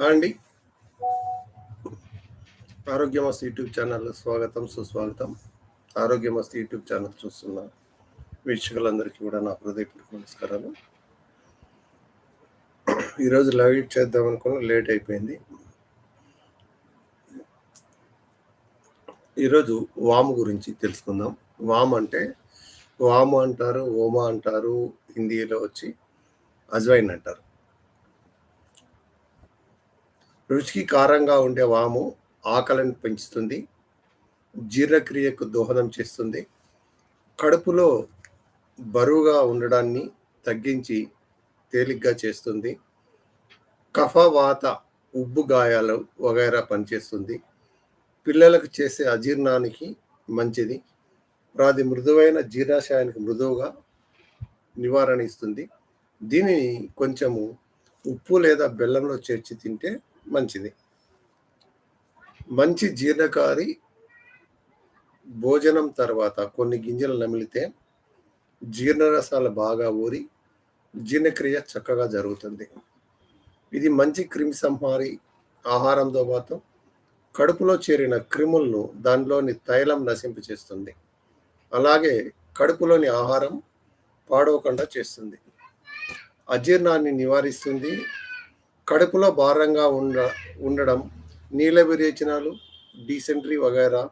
Hi అండి. ఆరోగ్యమస్తు YouTube channel స్వాగతం సుస్వాగతం. ఆరోగ్యమస్తు యూట్యూబ్ ఛానల్ చూస్తున్న వీక్షకులందరికీ కూడా నా హృదయపూర్వక నమస్కారాలు. ఈరోజు లైవ్ చేద్దాం అనుకున్న లేట్ అయిపోయింది. ఈరోజు వాము గురించి తెలుసుకుందాం. వామ్ అంటే వాము అంటారు ఓమా అంటారు హిందీలో వచ్చి అజ్వైన్ అంటారు. రుచికి కారంగా ఉండే వాము ఆకలిని పెంచుతుంది జీర్ణక్రియకు దోహదం చేస్తుంది. కడుపులో బరువుగా ఉండడాన్ని తగ్గించి తేలిగ్గా చేస్తుంది. కఫవాత ఉబ్బు గాయాలు వగైరా పనిచేస్తుంది. పిల్లలకు చేసే అజీర్ణానికి మంచిది. అది మృదువైన జీర్ణాశయానికి మృదువుగా నివారణ ఇస్తుంది. దీనిని కొంచెము ఉప్పు లేదా బెల్లంలో చేర్చి తింటే మంచిది. మంచి జీర్ణకారి భోజనం తర్వాత కొన్ని గింజలు నమిలితే జీర్ణరసాలు బాగా ఊరి జీర్ణక్రియ చక్కగా జరుగుతుంది. ఇది మంచి క్రిమి సంహారి ఆహారంతో పాటు కడుపులో చేరిన క్రిములను దానిలోని తైలం నశింపచేస్తుంది అలాగే కడుపులోని ఆహారం పాడవకుండా చేస్తుంది. అజీర్ణాన్ని నివారిస్తుంది. కడుపులో భారంగా ఉండ ఉండడం నీళ్ళ విరేచనాలు డీసెంట్రీ వగైరా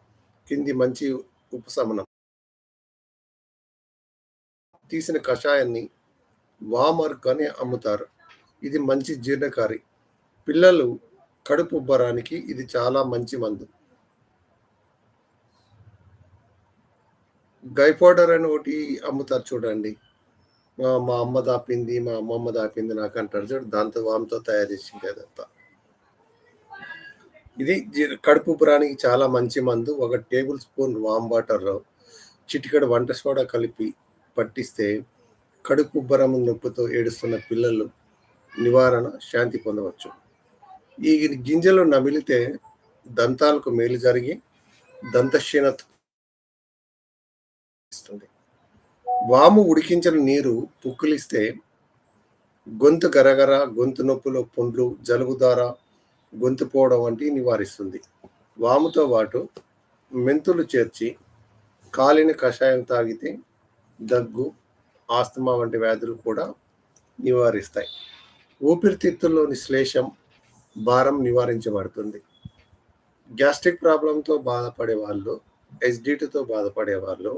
కింది మంచి ఉపశమనం. తీసిన కషాయాన్ని వామర్క్ అని అమ్ముతారు. ఇది మంచి జీర్ణకారి. పిల్లలు కడుపు ఉబ్బరానికి ఇది చాలా మంచి మందు. గైపోడర్ అని ఒకటి అమ్ముతారు చూడండి. మా అమ్మ దాపింది మా అమ్మమ్మ దాపింది నాకు అంటారు చూడు దాంతో వామితో తయారు చేసింది అదంతా. ఇది కడుపు పురానికి చాలా మంచి మందు. ఒక టేబుల్ స్పూన్ వామ్ వాటర్లో చిటికడ వంట సోడా కలిపి పట్టిస్తే కడుపు ఉబ్బరం నొప్పితో ఏడుస్తున్న పిల్లలు నివారణ శాంతి పొందవచ్చు. ఈ గింజలు నమిలితే దంతాలకు మేలు జరిగి దంతక్షీణత ఇస్తుంది వాము ఉడికించిన నీరు పుక్కిలిస్తే గొంతు గరగర గొంతు నొప్పులు పుండ్లు జలుబు ద్వారా గొంతు పోవడం వంటివి నివారిస్తుంది. వాముతో పాటు మెంతులు చేర్చి కాలిన కషాయం తాగితే దగ్గు ఆస్తమా వంటి వ్యాధులు కూడా నివారిస్తాయి. ఊపిరితిత్తుల్లోని శ్లేషం భారం నివారించబడుతుంది. గ్యాస్ట్రిక్ ప్రాబ్లంతో బాధపడే వాళ్ళు ఎస్డిటీతో బాధపడే వాళ్ళు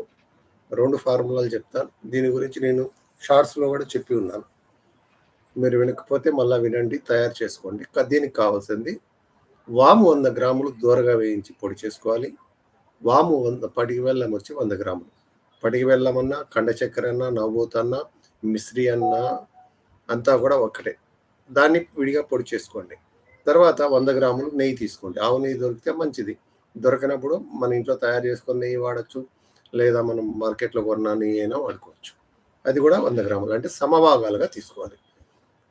రెండు ఫార్ములాలు చెప్తాను. దీని గురించి నేను షార్ట్స్లో కూడా చెప్పి ఉన్నాను. మీరు వినకపోతే మళ్ళీ వినండి తయారు చేసుకోండి. దీనికి కావాల్సింది వాము వంద గ్రాములు దూరగా వేయించి పొడి చేసుకోవాలి. వాము వంద పడికి వెళ్ళం వచ్చి వంద గ్రాములు. పడికి వెళ్ళమన్నా కండ చక్కెర అన్నా నవ్వూత అన్నా మిశ్రీ అన్నా అంతా కూడా ఒక్కటే. దాన్ని విడిగా పొడి చేసుకోండి. తర్వాత వంద గ్రాములు నెయ్యి తీసుకోండి. ఆవు నెయ్యి దొరికితే మంచిది. దొరకనప్పుడు మన ఇంట్లో తయారు చేసుకున్న నెయ్యి వాడచ్చు. లేదా మనం మార్కెట్లో కొన్నా అయినా వాడుకోవచ్చు. అది కూడా వంద గ్రాములు. అంటే సమభాగాలుగా తీసుకోవాలి.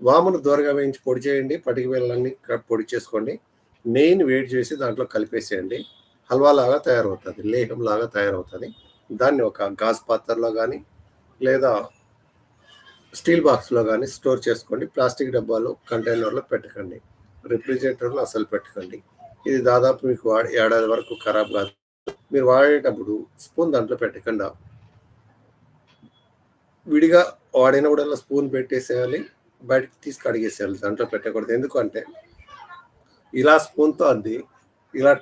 వామును దూరగా వేయించి పొడి చేయండి. పటికి బెల్లాన్ని పొడి చేసుకోండి. నెయ్యిని వేడి చేసి దాంట్లో కలిపేసేయండి. హల్వా లాగా తయారవుతుంది. లేహం లాగా తయారవుతుంది. దాన్ని ఒక గాజు పాత్రలో కానీ లేదా స్టీల్ బాక్స్లో కానీ స్టోర్ చేసుకోండి. ప్లాస్టిక్ డబ్బాలో కంటైనర్లో పెట్టకండి. రిఫ్రిజిరేటర్లో అసలు పెట్టకండి. ఇది దాదాపు మీకు ఏడాది వరకు ఖరాబ్ కాదు. మీరు వాడేటప్పుడు స్పూన్ దాంట్లో పెట్టకుండా విడిగా వాడినప్పుడల్లా స్పూన్ పెట్టేసేయాలి బయటకు తీసి కడిగేసేయాలి దాంట్లో పెట్టకూడదు. ఎందుకంటే ఇలా స్పూన్తో అది ఇలా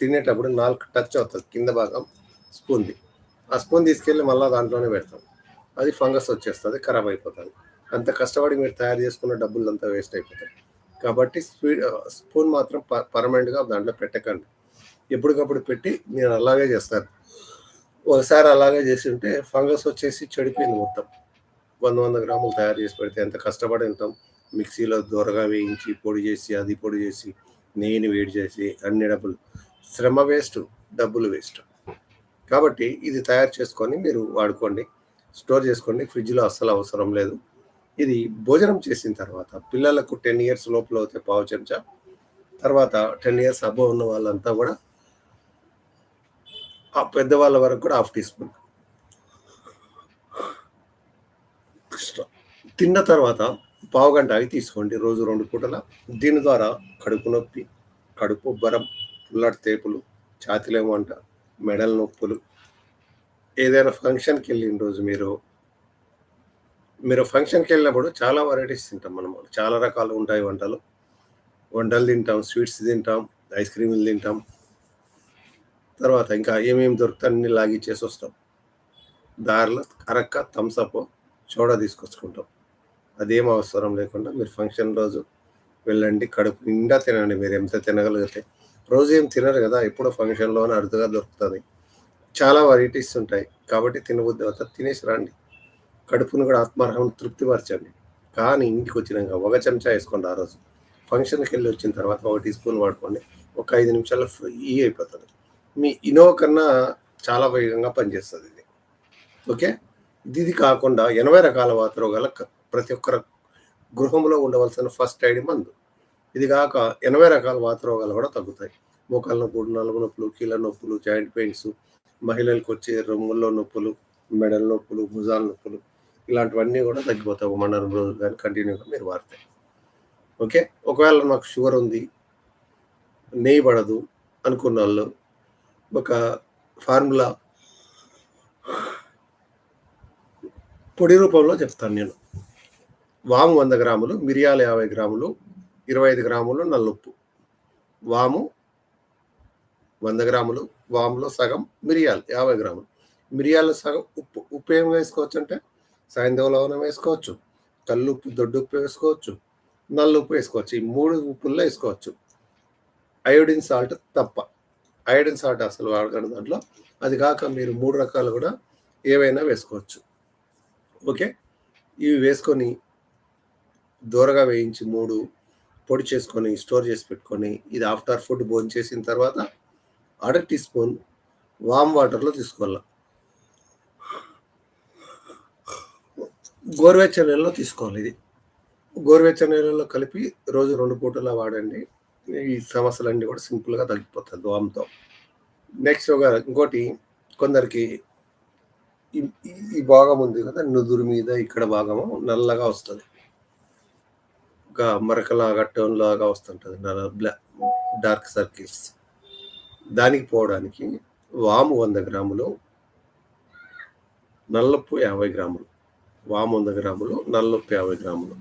తినేటప్పుడు నాలుగు టచ్ అవుతుంది కింద భాగం స్పూన్ది. ఆ స్పూన్ తీసుకెళ్ళి మళ్ళీ దాంట్లోనే పెడతాం. అది ఫంగస్ వచ్చేస్తుంది ఖరాబ్ అయిపోతుంది. అంత కష్టపడి మీరు తయారు చేసుకున్న డబ్బులు అంతా వేస్ట్ అయిపోతాయి. కాబట్టి స్పీడ్ స్పూన్ మాత్రం ప- పర్మనెంట్గా దాంట్లో పెట్టకండి. ఎప్పటికప్పుడు పెట్టి నేను అలాగే చేస్తాను. ఒకసారి అలాగే చేసి ఉంటే ఫంగస్ వచ్చేసి చెడిపోయింది మొత్తం. వంద వంద గ్రాములు తయారు చేసి పెడితే ఎంత కష్టపడి ఉంటాం. మిక్సీలో దూరగా వేయించి పొడి చేసి అది పొడి చేసి నెయ్యిని వేడి చేసి అన్ని డబ్బులు. శ్రమ వేస్ట్ డబ్బులు వేస్ట్. కాబట్టి ఇది తయారు చేసుకొని మీరు వాడుకోండి. స్టోర్ చేసుకోండి. ఫ్రిడ్జ్లో అస్సలు అవసరం లేదు. ఇది భోజనం చేసిన తర్వాత పిల్లలకు టెన్ ఇయర్స్ లోపల అయితే పావు చెంచా. తర్వాత టెన్ ఇయర్స్ అబ్బో ఉన్న వాళ్ళంతా కూడా ఆ పెద్దవాళ్ళ వరకు కూడా హాఫ్ టీ స్పూన్. తిన్న తర్వాత పావు గంట అవి తీసుకోండి. రోజు రెండు పూటల. దీని ద్వారా కడుపు నొప్పి కడుపు ఉబ్బరం పుల్లటి తేపులు ఛాతీలో వంట మెడల నొప్పులు. ఏదైనా ఫంక్షన్కి వెళ్ళిన రోజు మీరు మీరు ఫంక్షన్కి వెళ్ళినప్పుడు చాలా వెరైటీస్ తింటాం మనం. చాలా రకాలు ఉంటాయి వంటలు. వంటలు తింటాం స్వీట్స్ తింటాం ఐస్ క్రీములు తింటాం. తర్వాత ఇంకా ఏమేమి దొరుకుతాయి అన్ని లాగిచ్చేసి వస్తాం. దారిలో అరక్క థమ్సప్ చోడా తీసుకొచ్చుకుంటాం. అదేం అవసరం లేకుండా మీరు ఫంక్షన్ రోజు వెళ్ళండి కడుపు నిండా తినండి మీరు. ఎంత తినగలిగితే రోజు ఏం తినరు కదా ఎప్పుడో ఫంక్షన్లోనే అరుదుగా దొరుకుతుంది. చాలా వెరైటీస్ ఉంటాయి. కాబట్టి తినబుద్ధి తర్వాత తినేసి రండి. కడుపును కూడా ఆత్మార్హం తృప్తిపరచండి కానీ ఇంటికి వచ్చినాక ఒక చెంచా వేసుకోండి ఆ రోజు. ఫంక్షన్కి వెళ్ళి వచ్చిన తర్వాత ఒక టీ స్పూన్ వాడుకోండి. ఒక ఐదు నిమిషాల్లో ఫ్రీ అయిపోతుంది. మీ ఇనోవా కన్నా చాలా వేగంగా పనిచేస్తుంది ఇది. ఓకే? ఇది కాకుండా ఎనభై రకాల వాత రోగాల ప్రతి ఒక్కరు గృహంలో ఉండవలసిన ఫస్ట్ ఎయిడ్ మందు. ఇది కాక ఎనభై రకాల వాత రోగాలు కూడా తగ్గుతాయి. మోకాళ్ళ నొప్పులు నలుగు నొప్పులు కీళ్ళ నొప్పులు జాయింట్ పెయిన్స్ మహిళలకు వచ్చే రొమ్ముల్లో నొప్పులు మెడల నొప్పులు భుజాల నొప్పులు ఇలాంటివన్నీ కూడా తగ్గిపోతాయి. మండలం రోజులు కానీ కంటిన్యూగా మీరు వాడతాయి ఓకే? ఒకవేళ నాకు షుగర్ ఉంది నెయ్యి పడదు అనుకున్న వాళ్ళు ఒక ఫార్ములా పొడి రూపంలో చెప్తాను నేను. వాము వంద గ్రాములు మిరియాలు యాభై గ్రాములు ఇరవై ఐదు గ్రాములు నల్లుప్పు. వాము వంద గ్రాములు వాములో సగం మిరియాలు యాభై గ్రాములు. మిరియాలు సగం ఉప్పు ఉప్పు ఏం వేసుకోవచ్చు అంటే సాయంత్రం లవణం వేసుకోవచ్చు. కల్లుప్పు దొడ్డుప్పు వేసుకోవచ్చు. నల్లుప్పు వేసుకోవచ్చు. ఈ మూడు ఉప్పుల్లో వేసుకోవచ్చు. అయోడిన్ సాల్ట్ తప్ప. ఐడెన్ సాల్ట్ అసలు వాడకండి దాంట్లో. అది కాక మీరు మూడు రకాలు కూడా ఏవైనా వేసుకోవచ్చు. ఓకే? ఇవి వేసుకొని దూరగా వేయించి మూడు పొడి చేసుకొని స్టోర్ చేసి పెట్టుకొని ఇది ఆఫ్టర్ ఫుడ్ బోన్ చేసిన తర్వాత అర టీ స్పూన్ వామ్ వాటర్లో తీసుకోవాలి. గోరువెచ్చ నీళ్ళలో తీసుకోవాలి ఇది. గోరువెచ్చ నీళ్ళలో కలిపి రోజు రెండు పూటలా వాడండి. ఈ సమస్యలన్నీ కూడా సింపుల్గా తగ్గిపోతుంది వామ్తో నెక్స్ట్ ఒక ఇంకోటి కొందరికి ఈ భాగం ఉంది కదా నుదురు మీద ఇక్కడ భాగము నల్లగా వస్తుంది. ఒక మరకలాగా టోన్ లాగా వస్తుంటుంది నల్ల బ్లా డార్క్ సర్కిల్స్. దానికి పోవడానికి వాము వంద గ్రాములు నల్లప్పు యాభై గ్రాములు. వాము వంద గ్రాములు నల్లపు యాభై గ్రాములు.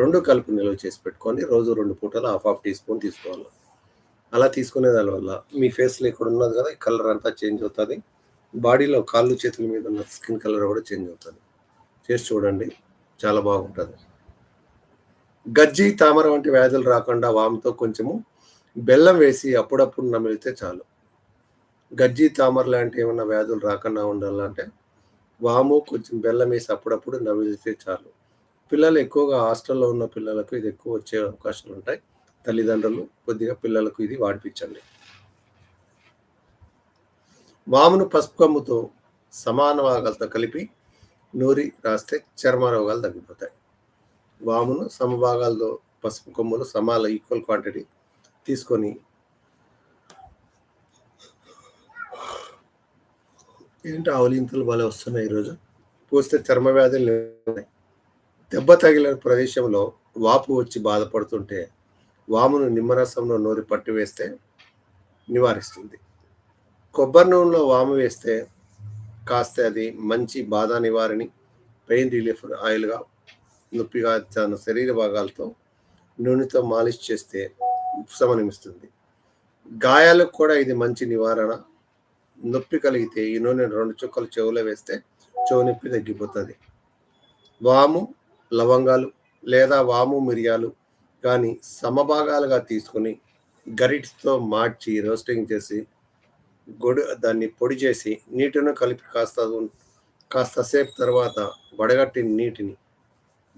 రెండు కలిపి నిల్వ చేసి పెట్టుకొని రోజు రెండు పూటలు హాఫ్ హాఫ్ టీ స్పూన్ తీసుకోవాలి. అలా తీసుకునే దాని వల్ల మీ ఫేస్లో ఇక్కడ ఉన్నది కదా కలర్ అంతా చేంజ్ అవుతుంది. బాడీలో కాళ్ళు చేతుల మీద ఉన్న స్కిన్ కలర్ కూడా చేంజ్ అవుతుంది. చేసి చూడండి చాలా బాగుంటుంది. గజ్జి తామర వంటి వ్యాధులు రాకుండా వాముతో కొంచెము బెల్లం వేసి అప్పుడప్పుడు నమిలితే చాలు. గజ్జి తామర లాంటి ఏమైనా వ్యాధులు రాకుండా ఉండాలంటే వాము కొంచెం బెల్లం వేసి అప్పుడప్పుడు నమిలితే చాలు. పిల్లలు ఎక్కువగా హాస్టల్లో ఉన్న పిల్లలకు ఇది ఎక్కువ వచ్చే అవకాశాలు ఉంటాయి. తల్లిదండ్రులు కొద్దిగా పిల్లలకు ఇది వాడిపించండి. వామును పసుపుకమ్ముతో సమాన భాగాలతో కలిపి నూరి రాస్తే చర్మ రోగాలు తగ్గిపోతాయి. వామును సమభాగాలతో పసుపు కొమ్ములు సమాల ఈక్వల్ క్వాంటిటీ తీసుకొని ఏంటి ఆవలింతలు బాగా వస్తున్నాయి ఈరోజు? పూస్తే చర్మ వ్యాధులు దెబ్బ తగిలిన ప్రదేశంలో వాపు వచ్చి బాధపడుతుంటే వామును నిమ్మరసంలో నూరి పట్టి వేస్తే నివారిస్తుంది. కొబ్బరి నూనెలో వాము వేస్తే కాస్త అది మంచి బాధ నివారిణి పెయిన్ రిలీఫ్ ఆయిల్గా నొప్పిగా తన శరీర భాగాలతో నూనెతో మాలిష్ చేస్తే ఉపశమనమిస్తుంది. గాయాలకు కూడా ఇది మంచి నివారణ. నొప్పి కలిగితే ఈ నూనె రెండు చుక్కలు చెవులో వేస్తే చెవు నొప్పి తగ్గిపోతుంది. వాము లవంగాలు లేదా వాము మిరియాలు కానీ సమభాగాలుగా తీసుకుని గరిటితో మార్చి రోస్టింగ్ చేసి గొడు దాన్ని పొడి చేసి నీటిని కలిపి కాస్త కాస్త సేపు తర్వాత వడగట్టి నీటిని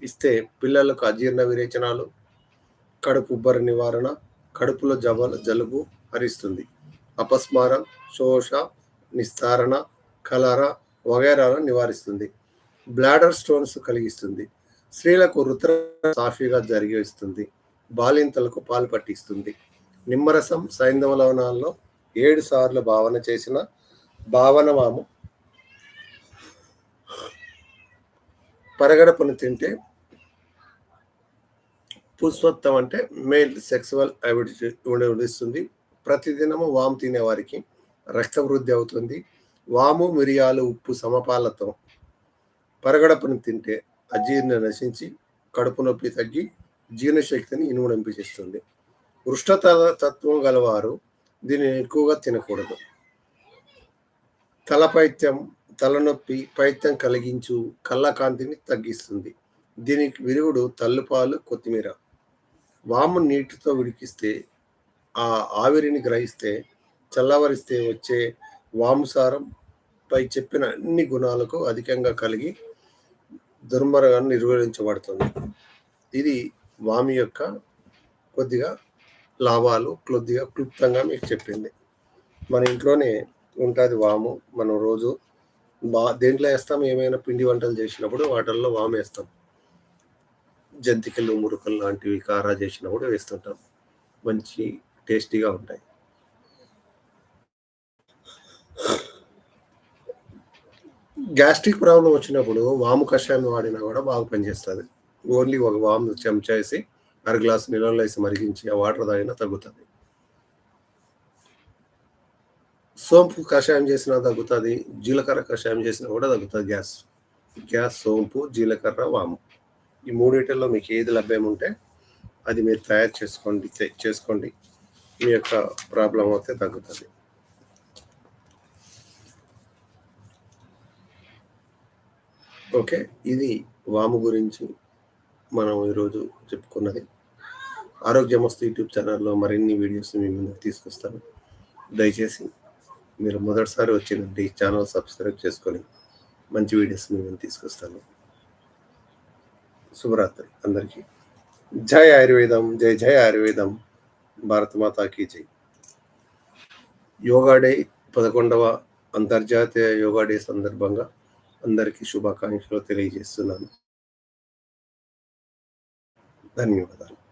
ఇస్తే పిల్లలకు అజీర్ణ విరేచనాలు కడుపు ఉబ్బరి నివారణ కడుపులో జబ జలుబు హరిస్తుంది. అపస్మారం శోష నిస్తారణ కలర వగైరాలను నివారిస్తుంది. బ్లాడర్ స్టోన్స్ కలిగిస్తుంది. స్త్రీలకు రుద్ర సాఫీగా జరిగిస్తుంది బాలింతలకు పాలు పట్టిస్తుంది. నిమ్మరసం సైంధవ లవణాల్లో ఏడు సార్లు భావన చేసిన భావనవాము. పరగడపును తింటే పుష్పత్వం అంటే మేల్ సెక్సువల్ అవిడిటీ ఇస్తుంది ప్రతిదినము వాము తినేవారికి రక్తవృద్ధి అవుతుంది. వాము మిరియాలు ఉప్పు సమపాలతో పరగడపును తింటే అజీర్ణ నశించి కడుపు నొప్పి తగ్గి జీర్ణశక్తిని ఇనుమడింపజేస్తుంది ఉష్ణత తత్వం గలవారు దీనిని ఎక్కువగా తినకూడదు. తలపైత్యం తలనొప్పి పైత్యం కలిగించు కళ్ళకాంతిని తగ్గిస్తుంది. దీనికి విరుగుడు తల్లుపాలు కొత్తిమీర. వాము నీటితో విడికిస్తే ఆ ఆవిరిని గ్రహిస్తే చల్లవరిస్తే వచ్చే వాముసారం పై చెప్పిన అన్ని గుణాలకు అధికంగా కలిగి దుర్మరగాన్ని నిర్వహించబడుతుంది ఇది వామి యొక్క కొద్దిగా లాభాలు కొద్దిగా క్లుప్తంగా మీకు చెప్పింది. మన ఇంట్లోనే ఉంటుంది వాము. మనం రోజు బా దేంట్లో వేస్తాం? ఏమైనా పిండి వంటలు చేసినప్పుడు వాటిల్లో వాము వేస్తాం. జంతికలు మురుకలు లాంటివి కారా చేసినప్పుడు వేస్తుంటాం. మంచి టేస్టీగా ఉంటాయి. గ్యాస్ట్రిక్ ప్రాబ్లం వచ్చినప్పుడు వాము కషాయం వాడినా కూడా బాగా పనిచేస్తుంది. ఓన్లీ ఒక వాము చెంచా వేసి అర గ్లాస్ నీళ్ళలో వేసి మరిగించి ఆ వాటర్ తాగినా తగ్గుతుంది. సోంపు కషాయం చేసినా తగ్గుతుంది జీలకర్ర కషాయం చేసినా కూడా తగ్గుతుంది గ్యాస్. గ్యాస్ సోంపు జీలకర్ర వాము. ఈ మూడింటిల్లో మీకు ఏది లభ్యం ఉంటే అది మీరు తయారు చేసుకోండి చేసుకోండి. మీ యొక్క ప్రాబ్లం అయితే తగ్గుతుంది. ఓకే ఇది వాము గురించి మనం ఈరోజు చెప్పుకున్నది. ఆరోగ్యమస్తు యూట్యూబ్ ఛానల్లో మరిన్ని వీడియోస్ మీ ముందుకు తీసుకొస్తాను. దయచేసి మీరు మొదటిసారి వచ్చినట్టు ఛానల్ సబ్స్క్రైబ్ చేసుకొని మంచి వీడియోస్ మీ ముందు తీసుకొస్తాను. శుభరాత్రి అందరికీ. జై ఆయుర్వేదం జై జై ఆయుర్వేదం. భారత మాతాకి జై. యోగా డే పదకొండవ అంతర్జాతీయ యోగా డే సందర్భంగా అందరికీ శుభాకాంక్షలు తెలియజేస్తున్నాను. ధన్యవాదాలు.